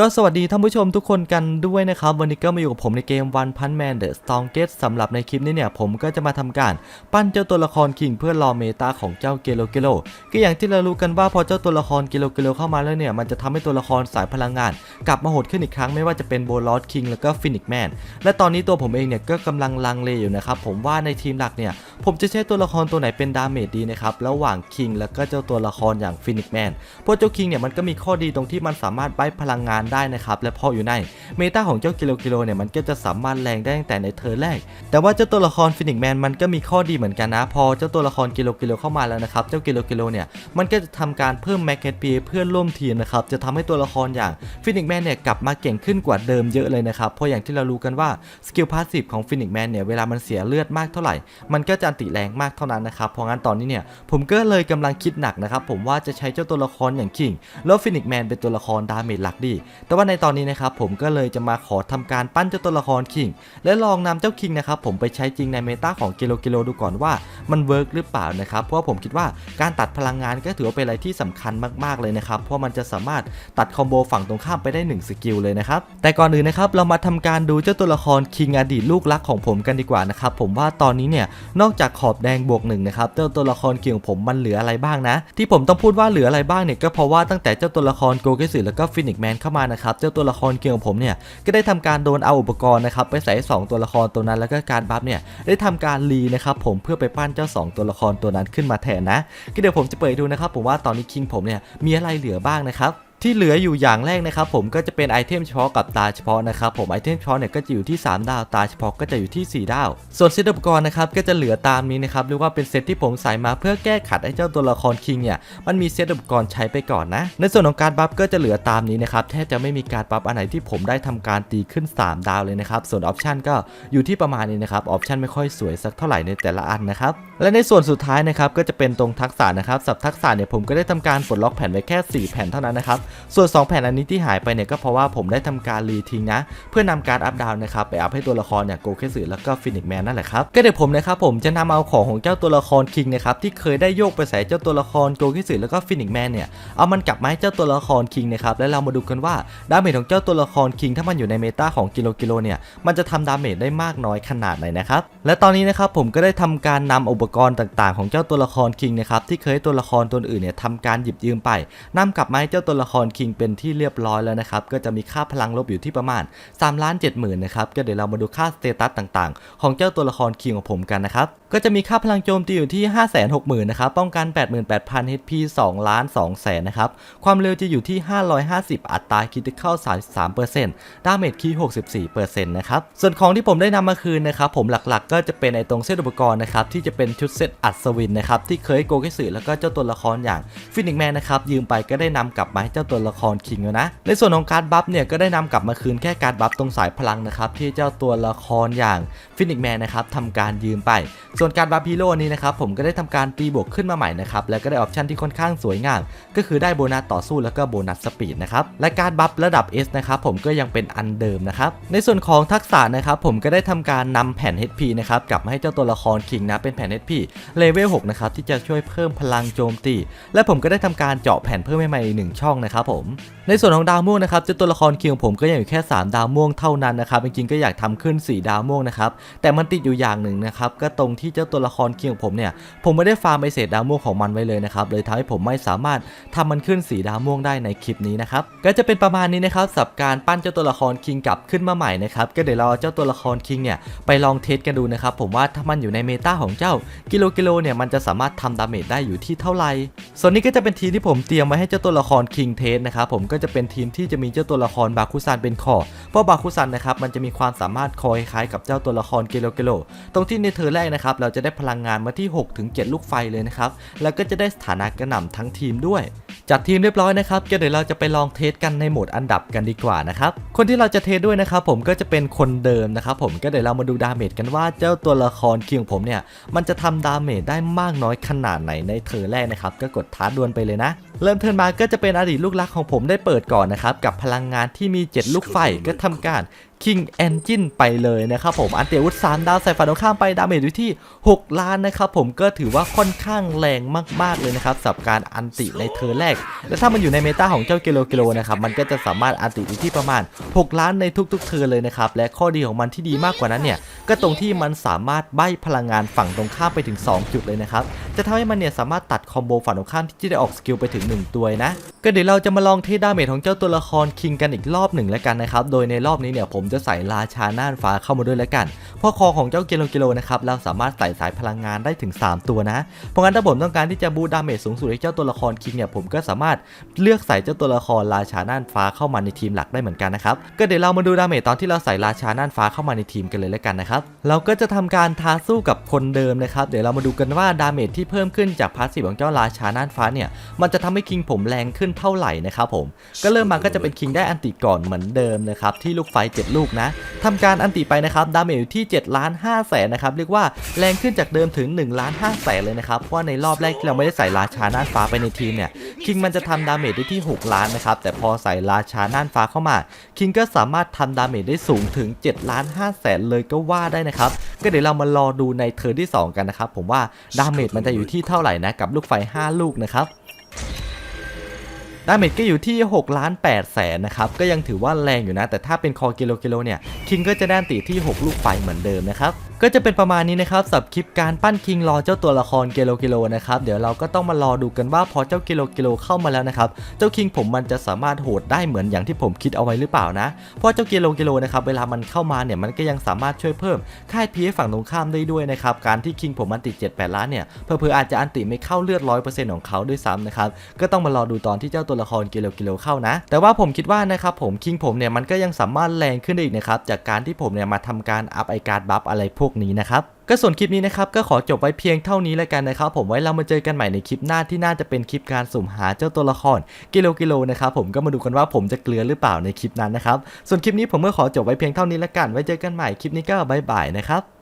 ก็สวัสดีท่านผู้ชมทุกคนกันด้วยนะครับ วันนี้ก็มาอยู่กับผมในเกม One Punch Man The Strongest สำหรับในคลิปนี้เนี่ย ผมก็จะมาทำการปั้นเจ้าตัวละครคิงเพื่อรอเมตาของเจ้าเกโลเกโลก็อย่างที่เรารู้กันว่าพอเจ้าตัวละครเกโลเกโลเข้ามาแล้วเนี่ย มันจะทำให้ตัวละครสายพลังงาน กลับมาโหดขึ้นอีกครั้งไม่ว่าจะเป็นโบลอสคิงแล้วก็ฟินิกแมนและตอนนี้ตัวผมเองเนี่ยก็กำลังลังเลอยู่นะครับผมว่าในทีมหลักเนี่ยผมจะใช้ตัวละครตัวไหนเป็นดาเมจดีนะครับระหว่างคิงแล้วก็เจ้าตัวละครอย่างฟินิกแมนเพราะเจ้าคิงเนี่ยมันก็มีข้อดีตรงที่มันสามารถใบพลังงานได้นะครับและพออยู่ในเมตาของเจ้ากิโลกิโลเนี่ยมันก็จะสามารถแรงได้ตั้งแต่ในเทอร์แรก แต่ว่าเจ้าตัวละครฟินิกแมนมันก็มีข้อดีเหมือนกันนะ พอเจ้าตัวละครกิโลกิโลเข้ามาแล้วนะครับเจ้ากิโลกิโลเนี่ยมันก็จะทำการเพิ่มแมกเกตปีเพื่อนร่วมทีมนะครับจะทำให้ตัวละครอย่างฟินิกแมนเนี่ยกลับมาเก่งขึ้นกว่าเดิมเยอะเลยนะครับเพราะอย่างที่เรารู้กันว่าสกิลพาสซีฟของฟินิกแมนเนี่ยเวลามันเสียเลือดมากเท่าไหร่ มันก็จะอันติแรงมากเท่านั้นนะครับเพราะงั้นตอนนี้เนี่ยผมก็เลยกำลังคิดหนักนะครับผมว่าจะใช้เจ้าตัวละครอย่างคิงแล้วฟินิกแมนเป็นตัวละครดาเมจหลักดีแต่ว่าในตอนนี้นะครับผมก็เลยจะมาขอทำการปั้นเจ้าตัวละครคิง และลองนำเจ้าคิงนะครับผมไปใช้จริงในเมตาของกิโลกิโลดูก่อนว่ามันเวิร์กหรือเปล่านะครับ เพราะว่าผมคิดว่าการตัดพลังงานก็ถือว่าเป็นอะไรที่สำคัญมากๆเลยนะครับ เพราะมันจะสามารถตัดคอมโบฝั่งตรงข้ามไปได้1สกิลเลยนะครับ แต่ก่อนอื่นนะครับเรามาทำการดูเจ้าตัวละครคิงอดีตลูกรักของผมกันดีกว่านะครับผมว่าตอนนี้เนี่ยนอกจากขอบแดงบวกหนึ่งนะครับเจ้าตัวละครคิงของผมมันเหลืออะไรบ้างนะ ที่ผมต้องพูดว่าเหลืออะไรบ้างเนี่ยก็เพราะว่าตั้งแต่เจ้าตัวละครโกเกสึแล้วก็ฟินิกแมนเข้ามานะครับเจ้าตัวละครคิงของผมเนี่ยก็ได้ทำการโดนเอาอุปกรณ์นะครับไปใส่สองตัวละครตัวนั้นแล้วก็การบัฟเนี่ยได้ทำการรีนะครับผมเพื่อไปปั้นเจ้าสองตัวละครตัวนั้นขึ้นมาแทนนะก็เดี๋ยวผมจะเปิดดูนะครับผมว่าตอนนี้คิงผมเนี่ยมีอะไรเหลือบ้างนะครับ ที่เหลืออยู่อย่างแรกนะครับผมก็จะเป็นไอเทมเฉพาะกับตาเฉพาะนะครับผมไอเทมเฉพาะเนี่ยก็จะอยู่ที่ 3 ดาวตาเฉพาะก็จะอยู่ที่ 4 ดาว ส่วนเซตอุปกรณ์นะครับก็จะเหลือตามนี้นะครับเรียกว่าเป็นเซตที่ผมใส่มาเพื่อแก้ขัดให้เจ้าตัวละครคิงเนี่ยมันมีเซตอุปกรณ์ใช้ไปก่อนนะ ในส่วนของการบัฟก็จะเหลือตามนี้นะครับแทบจะไม่มีการบัฟอันไหนที่ผมได้ทำการตีขึ้น 3 ดาวเลยนะครับส่วนออปชันก็อยู่ที่ประมาณนี้นะครับออปชันไม่ค่อยสวยสักเท่าไหร่ในแต่ละอันนะครับและในส่วนสุดท้ายนะครับก็จะเป็นตรงทักษะนะครับสับทักษะเนี่ยผมก็ได้ทำการปลดล็อกแผ่นไว้แค่ 4 แผ่นเท่านั้นนะครับส่วน 2 แผ่นอันนี้ที่หายไปเนี่ยก็เพราะว่าผมได้ทำการรีทิ้งนะ เพื่อนำการอัพดาวน์นะครับไปอัพให้ตัวละครเนี่ยโกเคสึแล้วก็ฟินิกแมนนั่นแหละครับก็เดี๋ยวผมนะครับผมจะนำเอาของของเจ้าตัวละครคิงนะครับที่เคยได้โยกไปใส่เจ้าตัวละครโกเคสึแล้วก็ฟินิกแมนเนี่ยเอามันกลับมาให้เจ้าตัวละครคิงนะครับแล้วเรามาดูกันว่าดาเมจของเจ้าตัวละครคิงถ้ามันอยู่ในเมตาของกิโลกิโลเนี่ยมันจะทำดาเมจได้มากน้อยขนาดไหนนะครับและตอนนี้นะครับผมก็ได้ทำการนำอุปกรณ์ต่างๆ ของเจ้าตัวละครคิงนะครับที่เคยให้ตัวละครตัวอื่นเนี่ยทำการหยิบยืมไปนำกลับมาให้เจ้าตัวละครคิงเป็นที่เรียบร้อยแล้วนะครับก็จะมีค่าพลังลบอยู่ที่ประมาณ3ล้านเจ็ดหมื่นนะครับก็เดี๋ยวเรามาดูค่าสเตตัสต่างๆ ของเจ้าตัวละครคิงของผมกันนะครับ ก็จะมีค่าพลังโจมตีอยู่ที่ 5 6 0 0 0 0นะครับ ป้องกัน 88,000 HP 2ล้าน2แสนนะครับ ความเร็วจะอยู่ที่ 550 อัตราคิดเข้า 33%ดาเมจคี64%นะครับ ส่วนของที่ผมได้นำมาคืนนะครับ ผมหลักๆ ก็จะเป็นไอตรงเซตอุปกรณ์นะครับ ที่จะเป็นชุดเซตอัศวินนะครับ ที่เคยโกเกสึแล้วก็เจ้าตัวละครอย่างฟินิกแมนนะครับ ยืมไปก็ได้นำกลับมาให้เจ้าตัวละครคิงแล้วนะ ในส่วนของการบัฟเนี่ยก็ได้นำกลับมาคืนแค่การบัฟตรงสายพลังนะครับที่เจ้าตัวละครอย่างฟินิกแมนนะครับทำการยืมไปส่วนวนการบัฟฮีโร่นี้นะครับผมก็ได้ทำการตีบวกขึ้นมาใหม่นะครับแล้วก็ได้ออปชันที่ค่อนข้างสวยงาม ก็คือได้โบนัสต่อสู้แล้วก็โบนัสสปีดนะครับและการบัฟระดับ S นะครับผมก็ยังเป็นอันเดิมนะครับในส่วนของทักษะนะครับผมก็ได้ทำการนำแผ่น HP นะครับกลับมาให้เจ้าตัวละครคิงนะเป็นแผ่น HP เลเวล6นะครับที่จะช่วยเพิ่มพลังโจมตี และผมก็ได้ทำการเจาะแผ่นเพิ่มให้ใหม่อีกหนึ่งช่องนะครับผมในส่วนของดาวม่วงนะครับเจ้าตัวละครคิงของผมก็ยังอยู่แค่ 3 ดาวม่วงเท่านั้นนะครับจริงๆก็อยากทำขึ้น 4 ดาวม่วงนะครับแต่มันติดอยู่อย่างหนึ่งนะครับก็ตรงที่เจ้าตัวละครคิงของผมเนี่ย ผมไม่ได้ฟาร์มไอเศษดาวม่วงของมันไว้เลยนะครับ เลยทำให้ผมไม่สามารถทำมันขึ้น4ดาวม่วงได้ในคลิปนี้นะครับ ก็จะเป็นประมาณนี้นะครับสำหรับการปั้นเจ้าตัวละครคิงกลับขึ้นมาใหม่นะครับก็เดี๋ยวเราเอเจ้าตัวละครคิงเนี่ยไปลองเทสกันดูนะครับผมว่าถ้ามันอยู่ในเมตาของเจ้ากิโลกิโลเนี่ยมันจะสามารถทำดาเมจได้อยู่ที่เท่าไหร่ส่วนนี้ก็จะเป็นทีมที่ผมเตรียมไว้ให้เจ้าตัวละครคิงเทสนะครับผมก็จะเป็นทีมที่จะมีเจ้าตัวละครบาคุซันเป็นคอเพราะบาคุซันนะครับมันจะมีความสามารถคอยคล้ายกับเจ้าตัวละครกิโลกิโลตรงที่ในเธอแรกนะครับเราจะได้พลังงานมาที่6ถึง7ลูกไฟเลยนะครับ แล้วก็จะได้สถานะกระหน่ำทั้งทีมด้วย จัดทีมเรียบร้อยนะครับก็เดี๋ยวเราจะไปลองเทสกันในโหมดอันดับกันดีกว่านะครับ คนที่เราจะเทสด้วยนะครับผมก็จะเป็นคนเดิมนะครับผมก็เดี๋ยวเรามาดูดาเมจกันว่าเจ้าตัวละครเคิงของผมเนี่ยมันจะทำดาเมจได้มากน้อยขนาดไหนในเธอแรกนะครับก็กดท้าดวลไปเลยนะ เริ่มเทิร์นมาก็จะเป็นอดีตลูกรักของผมได้เปิดก่อนนะครับกับพลังงานที่มี 7 ลูกไฟก็ทำการ King Engine ไปเลยนะครับผม อันเตียวุธ3ดาวใส่ฝ่ายตรงข้ามไปดาเมจอยู่ที่ 6 ล้านนะครับผมก็ถือว่าค่อนข้างแรงมาก ๆ เลยนะครับสำหรับการอันติในเทอร์แรก และถ้ามันอยู่ในเมตาของเจ้ากิโลกิโลนะครับมันก็จะสามารถอันติอยู่ที่ประมาณ 6 ล้านในทุก ๆ เทอร์เลยนะครับและข้อดีของมันที่ดีมากกว่านั้นเนี่ยก็ตรงที่มันสามารถใบ้พลังงานฝั่งตรงข้ามไปถึง 2 จุดเลยนะครับ จะทำให้มันเนี่ยสามารถตัดคอมโบฝั่งตรงข้ามที่จะได้ออกสกิลไปถึง 1 ตัวนะ ก็เดี๋ยวเราจะมาลองเทสดาเมจของเจ้าตัวละครคิงกันอีกรอบหนึ่งแล้วกันนะครับ โดยในรอบนี้เนี่ยผมจะใส่ราชาน่านฟ้าเข้ามาด้วยแล้วกัน เพราะคอของเจ้าเกโลกิโลนะครับเราสามารถใส่สายพลังงานได้ถึง 3 ตัวนะ เพราะงั้นถ้าผมต้องการที่จะบูดดาเมจสูงสุดให้เจ้าตัวละครคิงเนี่ยผมก็สามารถเลือกใส่เจ้าตัวละครราชาน่านฟ้าเข้ามาในทีมหลักได้เหมือนกันนะครับ ก็เดี๋ยวเรามาดูดาเมจตอนที่เราใส่ราชาน่านฟ้าเข้ามาในทีมกันเลยแล้วกันนะครับ เราก็จะทำการท้าสู้กับคนเดิมนะครับ เดี๋ยวเรามาดูกันว่าดาเมจที่เพิ่มขึ้นจากพาสซีฟของเจ้าราชาน่านฟ้าเนี่ยมันจะทำให้คิงผมแรงขึ้นเท่าไหร่นะครับผม ก็เริ่มมาก็จะเป็นคิงได้อันติก่อนเหมือนเดิมนะครับที่ลูกไฟ7ลูกนะทำการอันติไปนะครับดาเมจอยู่ที่7ล้าน5แสนนะครับเรียกว่าแรงขึ้นจากเดิมถึง1ล้าน5แสนเลยนะครับเพราะในรอบแรกที่เราไม่ได้ใส่ราชาน่านฟ้าไปในทีมเนี่ยคิงมันจะทำดาเมจได้ที่ 6 ล้านนะครับแต่พอใส่ราชาน่านฟ้าเข้ามาคิงก็สามารถทำดาเมจได้สูงถึง7ล้าน5แสนเลยก็ว่าได้นะครับก็เดี๋ยวเรามารอดูในเทอร์นที่ 2 กันนะครับผมว่าดาเมจมันจะอยู่ที่เท่าไหร่นะกับลูกไฟ 5 ลูกนะครับ ดาเมจก็อยู่ที่6ล้าน8แสนนะครับ ก็ยังถือว่าแรงอยู่นะ แต่ถ้าเป็นคอกิโลกิโลเนี่ย คิงก็จะได้อันตีที่ 6 ลูกไฟเหมือนเดิมนะครับ ก็จะเป็นประมาณนี้นะครับสำหรับคลิปการปั้นคิงรอเจ้าตัวละครเกโลกิโลนะครับเดี๋ยวเราก็ต้องมารอดูกันว่าพอเจ้าเกโลกิโลเข้ามาแล้วนะครับเจ้าคิงผมมันจะสามารถโหดได้เหมือนอย่างที่ผมคิดเอาไว้หรือเปล่านะเพราะเจ้าเกโลกิโลนะครับเวลามันเข้ามาเนี่ยมันก็ยังสามารถช่วยเพิ่มค่ายพีให้ฝั่งตรงข้ามได้ด้วยนะครับการที่คิงผมอันติด7 8ล้านเนี่ยเพื่อๆอาจจะอันติไม่เข้าเลือด100%ของเขาด้วยซ้ำนะครับก็ต้องมารอดูตอนที่เจ้าตัวละครเกโลกิโลเข้านะ แต่ว่าผมคิดว่านะครับผมคิงผมเนี่ยมันก็ยังสามารถแรงขึ้นได้อีกนะครับจากการที่ผมเนี่ยมาทำการอัพไอการ์ดบัฟอะไรพวกนี้นะครับก็ส่วนคลิปนี้นะครับก็ขอจบไว้เพียงเท่านี้แล้วกันนะครับ ผมไว้เรามาเจอกันใหม่ในคลิปหน้าที่น่าจะเป็นคลิปการสุ่มหาเจ้าตัวละครกิโลกิโลนะครับผมก็มาดูกันว่าผมจะเกลือหรือเปล่าในคลิปนั้นนะครับส่วนคลิปนี้ผมก็ขอจบไว้เพียงเท่านี้แล้วกันไว้เจอกันใหม่คลิปนี้ก็บายบายนะครับ